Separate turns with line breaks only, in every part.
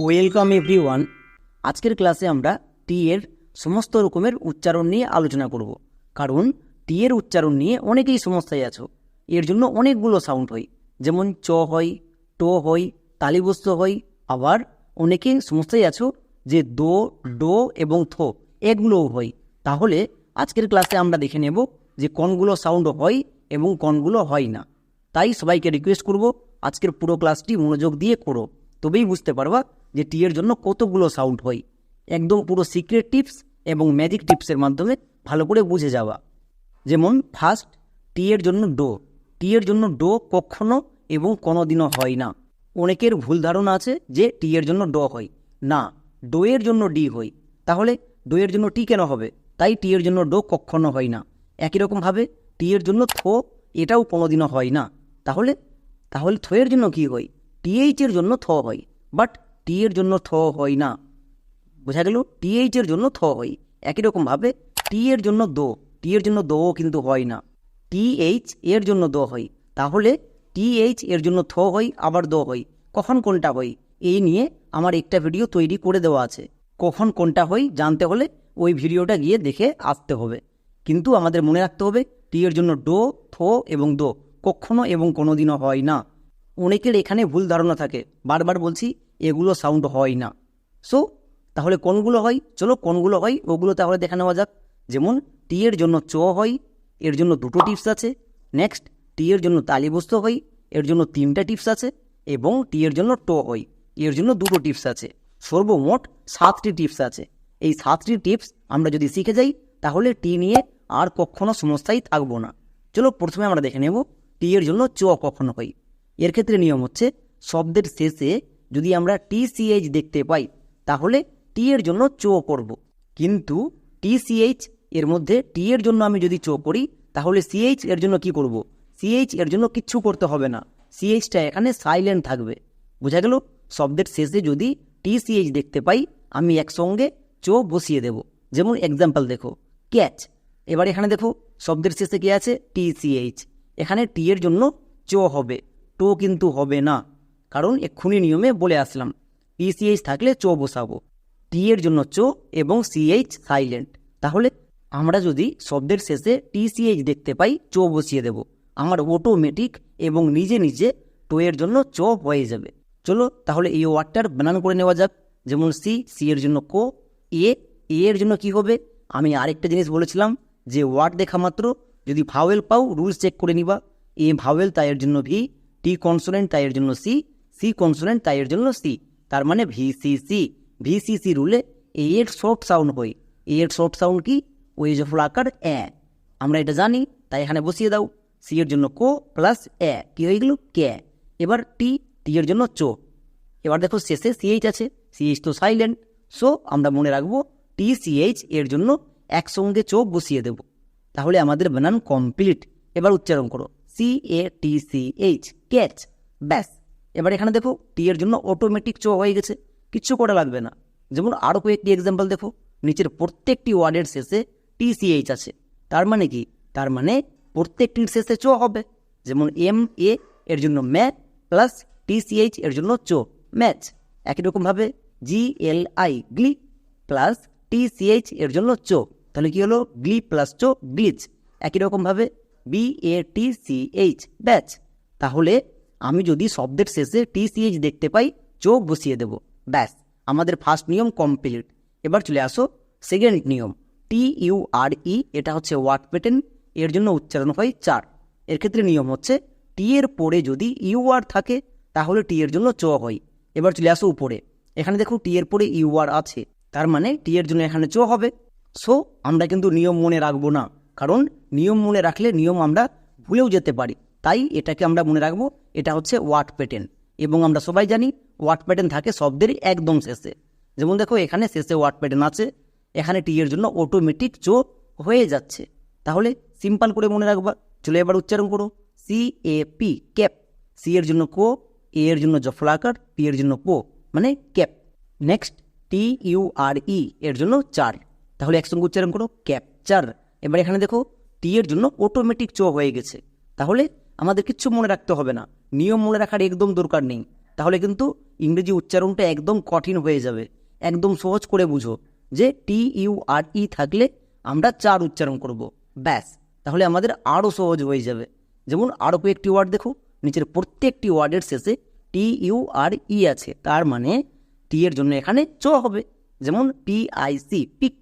Welcome every one আজকের ক্লাসে আমরা টি এর সমস্ত রকমের উচ্চারণ নিয়ে আলোচনা করব। কারণ টি এর উচ্চারণ নিয়ে অনেকেই সমস্যায় আছো। এর জন্য অনেকগুলো সাউন্ড হয়। যেমন চ হয়, টো হয়, তালিবস্ত হয়। আবার অনেকে সমস্যায় আছো যে দো, ডো এবং থো এগুলোও হয়। তাহলে আজকের ক্লাসে আমরা দেখে নেব যে কোনগুলো সাউন্ড হয় এবং কোনগুলো হয় না। তাই সবাইকে রিকোয়েস্ট করব, আজকের পুরো ক্লাসটি মনোযোগ দিয়ে করো। তবেই বুঝতে পারবা যে টি এর জন্য কতগুলো সাউন্ড হয়। একদম পুরো সিক্রেট টিপস এবং ম্যাজিক টিপসের মাধ্যমে ভালো করে বুঝে যাওয়া। যেমন ফার্স্ট টি এর জন্য ডো টি এর জন্য ডো কখনো এবং কোনোদিনও হয় না। অনেকের ভুল ধারণা আছে যে টি এর জন্য ড হয়। না ডো এর জন্য ডি হয়। তাহলে ডো এর জন্য টি কেন হবে? তাই টি এর জন্য ডো কখনো হয় না। একই রকমভাবে টি এর জন্য থো এটাও কোনোদিনও হয় না। তাহলে তাহলে থো এর জন্য কি হয়? টিএইচ এর জন্য থ হয়। বাট টি এর জন্য থ হয় না। বোঝা গেল? টিএইচ এর জন্য থ হয়। একই রকমভাবে টি এর জন্য দো। টি এর জন্য দোও কিন্তু হয় না। টিএইচ এর জন্য দো হয়। তাহলে টিএইচ এর জন্য থ হয়, আবার দো হয়। কখন কোনটা হয়? এই নিয়ে আমার একটা ভিডিও তৈরি করে দেওয়া আছে। কখন কোনটা হয় জানতে হলে ওই ভিডিওটা গিয়ে দেখে আসতে হবে। কিন্তু আমাদের মনে রাখতে হবে টি এর জন্য ডো, থো এবং দো কখনো এবং কোনোদিনও হয় না। অনেকের এখানে ভুল ধারণা থাকে। বারবার বলছি, এগুলো সাউন্ড হয় না। সো তাহলে কোনগুলো হয়? চলো কোনগুলো হয়? ওগুলো তাহলে দেখা নেওয়া যাক। যেমন টি এর জন্য চ হয়, এর জন্য দুটো টিপস আছে। নেক্সট টি এর জন্য তালিবস্ত হয়, এর জন্য তিনটা টিপস আছে এবং টি এর জন্য টো হয়, এর জন্য দুটো টিপস আছে। সর্বমোট সাতটি টিপস আছে। এই সাতটি টিপস আমরা যদি শিখে যাই, তাহলে টি নিয়ে আর কখনো সমস্যাই থাকব না। চলো প্রথমে আমরা দেখে নেব টি এর জন্য চ কখনো হয়। এর ক্ষেত্রে নিয়ম হচ্ছে শব্দের শেষে যদি আমরা টিসিএইচ দেখতে পাই, তাহলে টি এর জন্য চো করব। কিন্তু টিসিএইচ এর মধ্যে টি এর জন্য আমি যদি চো করি, তাহলে সিএইচ এর জন্য কি করব? সিএইচ এর জন্য কিচ্ছু করতে হবে না। সিএইচটা এখানে সাইলেন্ট থাকবে। বোঝা গেল? শব্দের শেষে যদি টিসিএইচ দেখতে পাই, আমি একসঙ্গে চো বসিয়ে দেব। যেমন এক্সাম্পল দেখো ক্যাচ এবার এখানে দেখো, শব্দের শেষে কি আছে? টিসিএইচ এখানে টি এর জন্য চো হবে। টো কিন্তু হবে না। কারণ এক্ষুনি নিয়মে বলে আসলাম টিসিএইচ থাকলে চো বসাবো। টি এর জন্য চো এবং সিএইচ সাইলেন্ট তাহলে আমরা যদি শব্দের শেষে টিসিএইচ দেখতে পাই, চো বসিয়ে দেব। আমার অটোমেটিক এবং নিজে নিজে টো এর জন্য চো হয়ে যাবে। চলো তাহলে এই ওয়ার্ডটার বানান করে নেওয়া যাক। যেমন সি সি এর জন্য কো এ এ এর জন্য কি হবে? আমি আরেকটা জিনিস বলেছিলাম যে ওয়ার্ড দেখা মাত্র। যদি ভাওয়েল পাও রুলস চেক করে নিবা। এ ভাওয়েল তাই এর জন্য ভি টি কনসোনেন্ট তাই এর জন্য সি সি কনসোনেন্ট তাই এর জন্য সি তার মানে V C C V C C রুলে A এর শর্ট সাউন্ড হয়। এ এর শর্ট সাউন্ড কি? ওই যে ফ্লাকার এ আমরা এটা জানি, তাই এখানে বসিয়ে দাও। সি এর জন্য কো প্লাস এ কি হয়ে গেল? কে এবার টি টি এর জন্য চো। এবার দেখো শেষে সিএইচ আছে। সিএইচ তো সাইলেন্ট সো আমরা মনে রাখব টি সিএইচ এর জন্য একসঙ্গে চোখ বসিয়ে দেব। তাহলে আমাদের বানান কমপ্লিট এবার উচ্চারণ করো। C A T C H catch ব্যাস এবার এখানে দেখো টি এর জন্য অটোমেটিক চো হয়ে গেছে। কিচ্ছু করা লাগবে না। যেমন আরও কয়েকটি এক্সাম্পল দেখো, নিচের প্রত্যেকটি ওয়ার্ডের শেষে টি সিএইচ আছে। তার মানে কি? তার মানে প্রত্যেকটির শেষে চো হবে। যেমন এম এ এর জন্য ম্যাথ প্লাস টি টিসিএইচ এর জন্য চো ম্যাচ একই রকমভাবে জি এল আই গ্লি প্লাস টি টিসিএইচ এর জন্য চো তাহলে কি হলো? গ্লি প্লাস চো গ্লিচ একই রকমভাবে B A T C H batch তাহলে আমি যদি শব্দের শেষে টিসিএইচ দেখতে পাই, চোখ বসিয়ে দেব। ব্যাস, আমাদের ফার্স্ট নিয়ম কমপ্লিট এবার চলে আসো সেকেন্ড নিয়ম। টি ইউ আর ই এটা হচ্ছে ওয়ার্ড প্যাটার্ন এর জন্য উচ্চারণ হয় চার। এর ক্ষেত্রে নিয়ম হচ্ছে, টি এর পরে যদি ইউ আর থাকে, তাহলে টি এর জন্য চ হয়। এবার চলে আসো উপরে। এখানে দেখো টি এর পরে ইউ আর আছে, তার মানে টি এর জন্য এখানে চ হবে। সো, আমরা কিন্তু নিয়ম মনে রাখব না, কারণ নিয়ম মনে রাখলে নিয়ম আমরা ভুলেও যেতে পারি। তাই এটাকে আমরা মনে রাখব, এটা হচ্ছে ওয়ার্ড প্যাটার্ন। এবং আমরা সবাই জানি ওয়ার্ড প্যাটার্ন থাকে শব্দের একদম শেষে। যেমন দেখো, এখানে শেষে ওয়ার্ড প্যাটার্ন আছে, এখানে টি এর জন্য অটোমেটিক চো হয়ে যাচ্ছে। তাহলে সিম্পল করে মনে রাখবা। চলে এবার উচ্চারণ করো। C A P cap C এর জন্য কো এ এর জন্য জফলাকার পি এর জন্য পো মানে cap next T U R E এর জন্য চার তাহলে একসঙ্গে উচ্চারণ করো ক্যাপচার এবার এখানে দেখো টি এর জন্য অটোমেটিক চো হয়ে গেছে। তাহলে আমাদের কিচ্ছু মনে রাখতে হবে না। নিয়ম মনে রাখার একদম দরকার নেই। তাহলে কিন্তু ইংরেজি উচ্চারণটা একদম কঠিন হয়ে যাবে। একদম সহজ করে বুঝো যে টি ইউ আর ই থাকলে আমরা চার উচ্চারণ করব। ব্যাস। তাহলে আমাদের আরও সহজ হয়ে যাবে। যেমন আরও কয়েকটি ওয়ার্ড দেখো। নিচের প্রত্যেকটি ওয়ার্ডের শেষে টি ইউ আর ই আছে। তার মানে টি এর জন্য এখানে চ হবে। যেমন P I C, pick,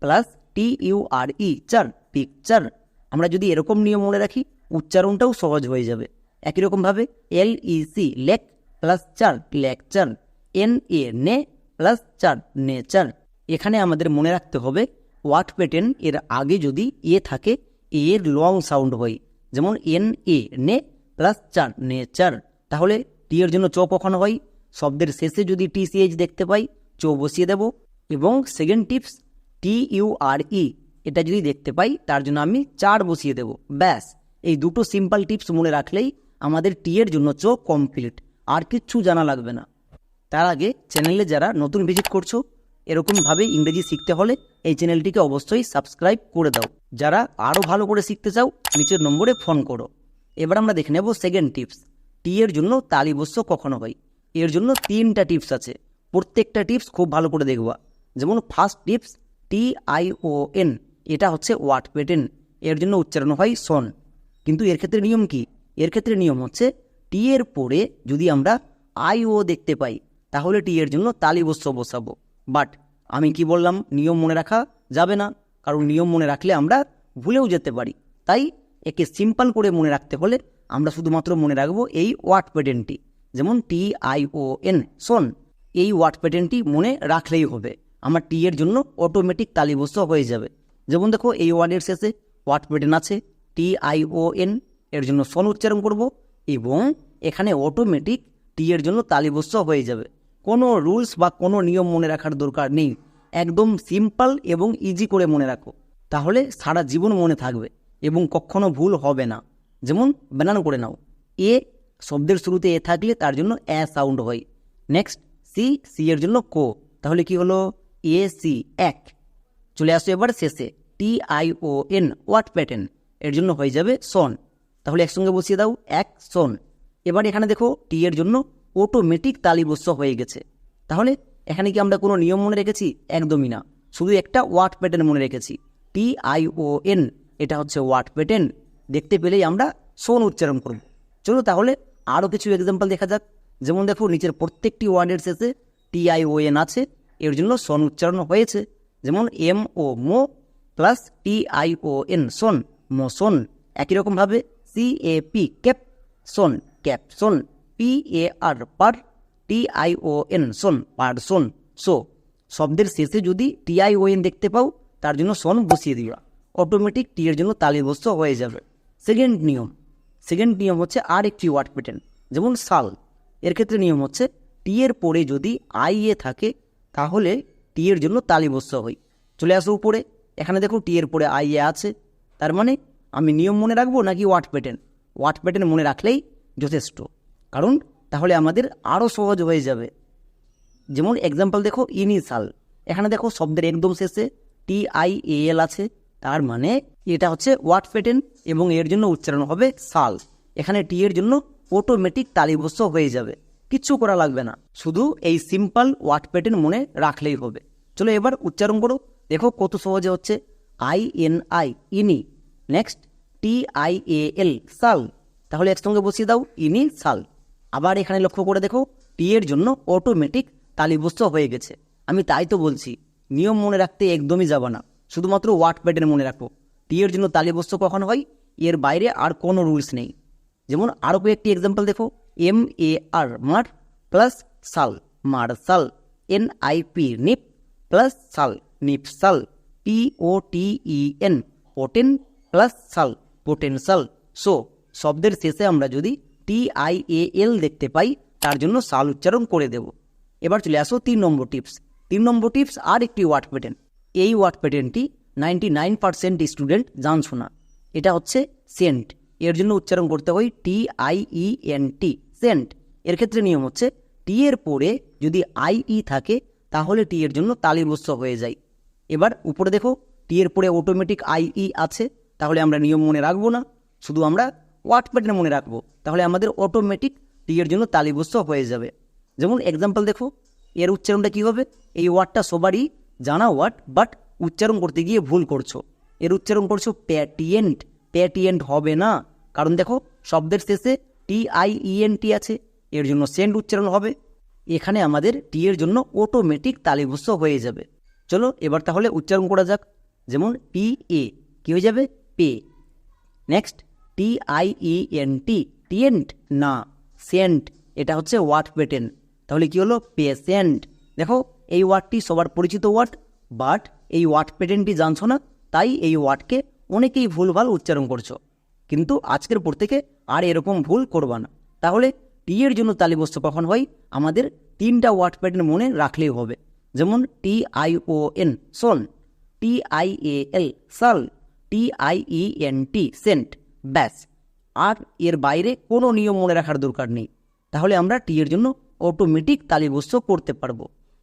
plus T U R E, চার, পিকচার। আমরা যদি এরকম নিয়ম মনে রাখি উচ্চারণটাও সহজ হয়ে যাবে। একই রকমভাবে এল ই সি লেক প্লাস চার লেকচার এন এ নে প্লাস চার নেচার এখানে আমাদের মনে রাখতে হবে ওয়াট পেটেন এর আগে যদি এ থাকে এ এর লং সাউন্ড হয়, যেমন এন এ নে প্লাস চার নেচার তাহলে টি এর জন্য চ কখন হয়? শব্দের শেষে যদি টি সিএইচ দেখতে পাই, চ বসিয়ে দেব। এবং second tips T U R E এটা যদি দেখতে পাই, তার জন্য আমি চার বসিয়ে দেব। ব্যাস। এই দুটো সিম্পল টিপস মনে রাখলেই আমাদের টি এর জন্য চো কমপ্লিট আর কিচ্ছু জানা লাগবে না। তার আগে চ্যানেলে যারা নতুন ভিজিট করছ এরকমভাবে ইংরেজি শিখতে হলে এই চ্যানেলটিকে অবশ্যই সাবস্ক্রাইব করে দাও। যারা আরও ভালো করে শিখতে চাও, নিচের নম্বরে ফোন করো। এবার আমরা দেখে নেব সেকেন্ড টিপস টি এর জন্য তালিবস্য কখনো হয়? এর জন্য তিনটা টিপস আছে। প্রত্যেকটা টিপস খুব ভালো করে দেখবা। যেমন first tips T I O N এটা হচ্ছে ওয়াট পেটেন এর জন্য উচ্চারণ হয় সন। কিন্তু এর ক্ষেত্রে নিয়ম কি? এর ক্ষেত্রে নিয়ম হচ্ছে টি এর পরে যদি আমরা আই ও দেখতে পাই, তাহলে টি এর জন্য তালিবস্য বসাবো। বাট আমি কি বললাম? নিয়ম মনে রাখা যাবে না। কারণ নিয়ম মনে রাখলে আমরা ভুলেও যেতে পারি। তাই একে সিম্পল করে মনে রাখতে হলে আমরা শুধুমাত্র মনে রাখব এই ওয়াট প্যাটার্নটি যেমন টি আই ও এন শোন, এই ওয়াট প্যাটার্নটি মনে রাখলেই হবে। আমার টি এর জন্য অটোমেটিক তালিবস্য হয়ে যাবে। যেমন দেখো, এই ওয়ার্ডের শেষে ওয়াট প্যাটার্ন আছে। টি আই ও এন এর জন্য সন উচ্চারণ করব এবং এখানে অটোমেটিক টি এর জন্য তালিবস্য হয়ে যাবে। কোনো রুলস বা কোনো নিয়ম মনে রাখার দরকার নেই। একদম সিম্পল এবং ইজি করে মনে রাখো। তাহলে সারা জীবন মনে থাকবে এবং কখনো ভুল হবে না। যেমন বানানো করে নাও। এ শব্দের শুরুতে এ থাকলে তার জন্য এ সাউন্ড হয়। নেক্সট সি সি এর জন্য কো। তাহলে কি হলো? এ সি এক। চলে আসো এবার শেষে। T I O N watt pattern এর জন্য হয়ে যাবে সন তাহলে একসঙ্গে বসিয়ে দাও, এক সন এবার এখানে দেখো টি এর জন্য অটোমেটিক তালিবস্য হয়ে গেছে। তাহলে এখানে কি আমরা কোনো নিয়ম মনে রেখেছি? একদমই না। শুধু একটা ওয়াট প্যাটার্ন মনে রেখেছি। টি আই ও এন এটা হচ্ছে ওয়াট প্যাটার্ন দেখতে পেলেই আমরা সোন উচ্চারণ করব। চলো তাহলে আরও কিছু এক্সাম্পল দেখা যাক। যেমন দেখো, নিচের প্রত্যেকটি ওয়ার্ডের শেষে টি আই ও এন আছে। এর জন্য সন উচ্চারণ হয়েছে। যেমন M O Md plus T I O N সন মোসন একই রকমভাবে সি এ পি ক্যাপ সন। ক্যাপসন পি এ আর পার টি আই ও এন সন। পারসন সো শব্দের শেষে যদি টি আই ও এন দেখতে পাও, তার জন্য সন বসিয়ে দিবা। অটোমেটিক টি এর জন্য তালিবস্ত হয়ে যাবে। সেকেন্ড নিয়ম। সেকেন্ড নিয়ম হচ্ছে আর একটি ওয়ার্ড প্যাটার্ন যেমন সাল। এর ক্ষেত্রে নিয়ম হচ্ছে টি এর পরে যদি আই এ থাকে, তাহলে টি এর জন্য তালিবস্ত হই। চলে আসো উপরে। এখানে দেখো টি এর পরে আই এ আছে। তার মানে আমি নিয়ম মনে রাখব নাকি ওয়াট প্যাটার্ন? ওয়াট প্যাটার্ন মনে রাখলেই যথেষ্ট। কারণ তাহলে আমাদের আরও সহজ হয়ে যাবে। যেমন এক্সাম্পল দেখো ইনিশাল এখানে দেখো শব্দের একদম শেষে টি আই এ এল আছে। তার মানে এটা হচ্ছে ওয়াট প্যাটার্ন এবং এর জন্য উচ্চারণ হবে সাল। এখানে টি এর জন্য অটোমেটিক তালিবস্য হয়ে যাবে। কিচ্ছু করা লাগবে না। শুধু এই সিম্পল ওয়াট প্যাটার্ন মনে রাখলেই হবে। চলো এবার উচ্চারণ করো। দেখো কত সহজে হচ্ছে। আই এন আই ইনি next T I A L সাল তাহলে একসঙ্গে বসিয়ে দাও ইনি সাল আবার এখানে লক্ষ্য করে দেখো টি এর জন্য অটোমেটিক তালিবস্ত হয়ে গেছে। আমি তাই তো বলছি, নিয়ম মনে রাখতে একদমই যাবে না। শুধুমাত্র ওয়াট প্যাটার্ন মনে রাখো। টি এর জন্য তালিবস্ত কখন হয়? এর বাইরে আর কোনো রুলস নেই। যেমন আরও কয়েকটি এক্সাম্পল দেখো এম এ আর মার প্লাস সাল মার সাল N I P nip plus সাল নিপ সাল পি ও টি ই পোটেন প্লাস সাল পোটেনশাল সো শব্দের শেষে আমরা যদি টি আই এ এল দেখতে পাই, তার জন্য সাল উচ্চারণ করে দেব। এবার চলে আসো তিন নম্বর টিপস তিন নম্বর টিপস আর একটি ওয়ার্ড প্যাটার্ন এই ওয়ার্ড প্যাটার্নটি নাইনটি নাইন পার্সেন্ট স্টুডেন্ট জানছো না এটা হচ্ছে সেন্ট এর জন্য উচ্চারণ করতে হয় T I E N T Saint এর ক্ষেত্রে নিয়ম হচ্ছে টি এর পরে যদি আই ই থাকে, তাহলে টি এর জন্য তালিবস্য হয়ে যায়। এবার উপরে দেখো টি এর পরে অটোমেটিক আই ই আছে, তাহলে আমরা নিয়ম মনে রাখব না, শুধু আমরা ওয়াট প্যাটার্ন মনে রাখব, তাহলে আমাদের অটোমেটিক টি এর জন্য তালিবস্য হয়ে যাবে। যেমন এক্সাম্পল দেখো, এর উচ্চারণটা কী হবে? এই ওয়ার্ডটা সবারই জানা ওয়ার্ড বাট উচ্চারণ করতে গিয়ে ভুল করছ। এর উচ্চারণ করছ প্যাটিয়েন্ট প্যাটিয়েন্ট হবে না, কারণ দেখো, শব্দের শেষে টি আই ইএন টি আছে, এর জন্য সেন্ট উচ্চারণ হবে। এখানে আমাদের টি এর জন্য অটোমেটিক তালিভস্য হয়ে যাবে। চলো এবার তাহলে উচ্চারণ করা যাক। যেমন পি এ কী হয়ে যাবে? Pay next T I E N T টিয়েন্ট না সেন্ট এটা হচ্ছে ওয়ার্ড পেটেন তাহলে কি হলো? পেসেন্ট দেখো, এই ওয়ার্ডটি সবার পরিচিত ওয়ার্ড বাট এই ওয়ার্ড পেটেন্টটি জানছো না, তাই এই ওয়ার্ডকে অনেকেই ভুলভাল উচ্চারণ করছ। কিন্তু আজকের পর থেকে আর এরকম ভুল করবা না। তাহলে টি এর জন্য তালিবস্ত কখন হয়? আমাদের তিনটা ওয়ার্ড প্যাটার্ন মনে রাখলেই হবে। যেমন টি আই ও এন সন টি আই এ এল সাল T I E N T Saint ব্যাস। আর এর বাইরে কোনো নিয়ম মনে রাখার দরকার নেই। তাহলে আমরা টি এর জন্য অটোমেটিক তালিবস্ত করতে পারব।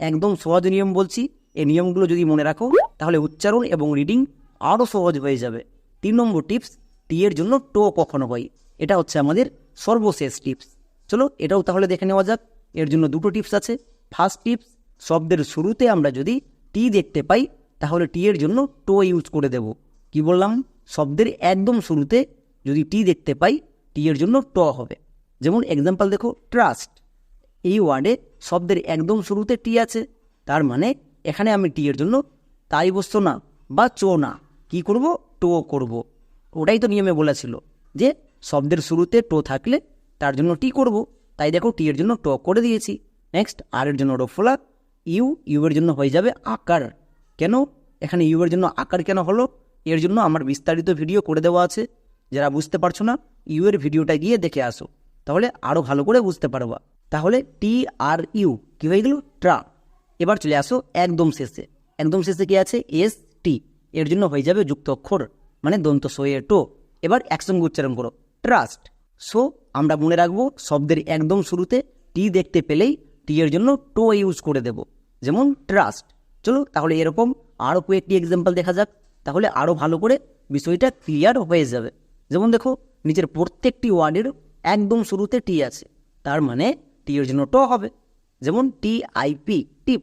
একদম সহজ নিয়ম বলছি, এই নিয়মগুলো যদি মনে রাখো, তাহলে উচ্চারণ এবং রিডিং আরও সহজ হয়ে যাবে। তিন নম্বর টিপস টি এর জন্য টো কখনো হয়। এটা হচ্ছে আমাদের সর্বশেষ টিপস চলো এটাও তাহলে দেখে নেওয়া যাক। এর জন্য দুটো টিপস আছে। ফার্স্ট টিপস শব্দের শুরুতে আমরা যদি টি দেখতে পাই, তাহলে টি এর জন্য টো ইউজ করে দেব। কি বললাম? শব্দের একদম শুরুতে যদি টি দেখতে পাই টি এর জন্য ট হবে। যেমন এক্সাম্পল দেখো ট্রাস্ট এই ওয়ার্ডে শব্দের একদম শুরুতে টি আছে। তার মানে এখানে আমি টি এর জন্য তাই বসতো না বা চো না। কি করব? টো করব। ওটাই তো নিয়মে বলেছিল যে শব্দের শুরুতে টো থাকলে তার জন্য টি করব। তাই দেখো টি এর জন্য ট করে দিয়েছি। নেক্সট আর এর জন্য রোফলা ইউ ইউ এর জন্য হয়ে যাবে আকার। কেন? এখানে ইউ এর জন্য আকার কেন হলো? এর জন্য আমার বিস্তারিত ভিডিও করে দেওয়া আছে। যারা বুঝতে পারছ না ইউ এর ভিডিওটা গিয়ে দেখে আসো। তাহলে আরও ভালো করে বুঝতে পারবা। তাহলে টি আর ইউ, কী হয়ে গেল? ট্রা। এবার চলে আসো একদম শেষে। একদম শেষে কি আছে? S, T. এর জন্য হয়ে যাবে যুক্ত অক্ষর মানে দন্ত সোয়ে টো। এবার একসঙ্গে উচ্চারণ করো, ট্রাস্ট। সো, আমরা মনে রাখব, শব্দের একদম শুরুতে টি দেখতে পেলেই টি এর জন্য টো ইউজ করে দেব। যেমন ট্রাস্ট চলো তাহলে এরকম আরও কয়েকটি এক্সাম্পল দেখা যাক, তাহলে আরও ভালো করে বিষয়টা ক্লিয়ার হয়ে যাবে। যেমন দেখো, নিচের প্রত্যেকটি ওয়ার্ডের একদম শুরুতে টি আছে, তার মানে টি এর জন্য ট হবে। যেমন T I P tip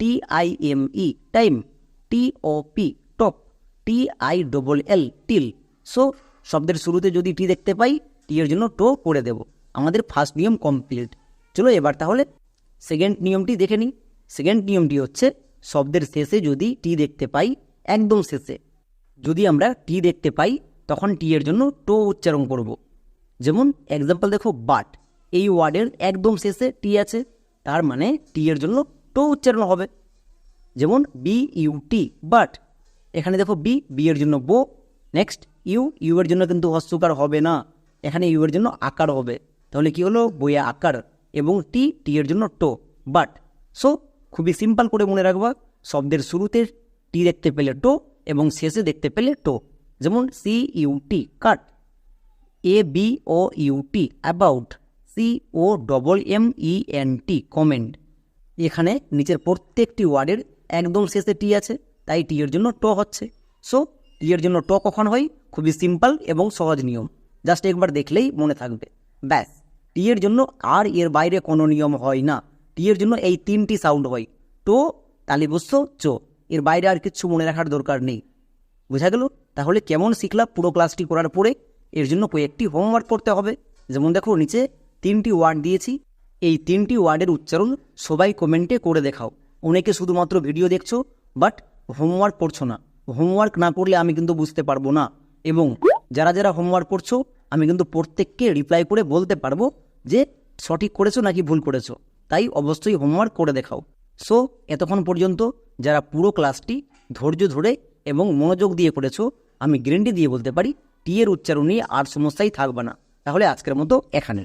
T I M E time T O P top T I double L till so শব্দের শুরুতে যদি টি দেখতে পাই টি এর জন্য টো করে দেব। আমাদের ফার্স্ট নিয়ম কমপ্লিট চলো এবার তাহলে সেকেন্ড নিয়মটি দেখে নিই। সেকেন্ড নিয়মটি হচ্ছে শব্দের শেষে যদি টি দেখতে পাই, একদম শেষে। যদি আমরা টি দেখতে পাই, তখন টি এর জন্য টো উচ্চারণ করব। যেমন এক্সাম্পল দেখো বাট এই ওয়ার্ডের একদম শেষে টি আছে, তার মানে টি এর জন্য টো উচ্চারণ হবে। যেমন বি ইউ টি বাট এখানে দেখো বি বি এর জন্য বো। নেক্সট ইউ ইউ এর জন্য কিন্তু হস্যকার হবে না। এখানে ইউ এর জন্য আকার হবে। তাহলে কি হলো? বইয়া আকার এবং টি টি এর জন্য টো বাট সো খুবই সিম্পল করে মনে রাখবা, শব্দের শুরুতে টি দেখতে পেলে টো এবং শেষে দেখতে পেলে টো। যেমন C U T cut A B O U T about C O double M E N T comment এখানে নিচের প্রত্যেকটি ওয়ার্ডের একদম শেষে টি আছে, তাই টি এর জন্য ট হচ্ছে। সো টি এর জন্য ট কখন হয়? খুবই সিম্পল এবং সহজ নিয়ম। জাস্ট একবার দেখলেই মনে থাকবে। ব্যাস টি এর জন্য আর এর বাইরে কোনো নিয়ম হয় না। টি এর জন্য এই তিনটি সাউন্ড হয়। টো তালিবস্য চো। এর বাইরে আর কিচ্ছু মনে রাখার দরকার নেই। বোঝা গেল? তাহলে কেমন শিখলাম পুরো ক্লাসটি করার পরে? এর জন্য কয়েকটি হোমওয়ার্ক করতে হবে। যেমন দেখো, নিচে তিনটি ওয়ার্ড দিয়েছি। এই তিনটি ওয়ার্ডের উচ্চারণ সবাই কমেন্টে করে দেখাও। অনেকে শুধুমাত্র ভিডিও দেখছ বাট হোমওয়ার্ক করছ না। হোমওয়ার্ক না করলে আমি কিন্তু বুঝতে পারব না। এবং যারা যারা হোমওয়ার্ক করছ, আমি কিন্তু প্রত্যেককে রিপ্লাই করে বলতে পারব যে সঠিক করেছ নাকি ভুল করেছ। তাই অবশ্যই হোমওয়ার্ক করে দেখাও। সো এতক্ষণ পর্যন্ত যারা পুরো ক্লাসটি ধৈর্য ধরে এবং মনোযোগ দিয়ে করেছ, আমি গ্যারেন্টি দিয়ে বলতে পারি টি এর উচ্চারণ নিয়ে আর সমস্যাই থাকবে না। তাহলে আজকের মতো এখানে।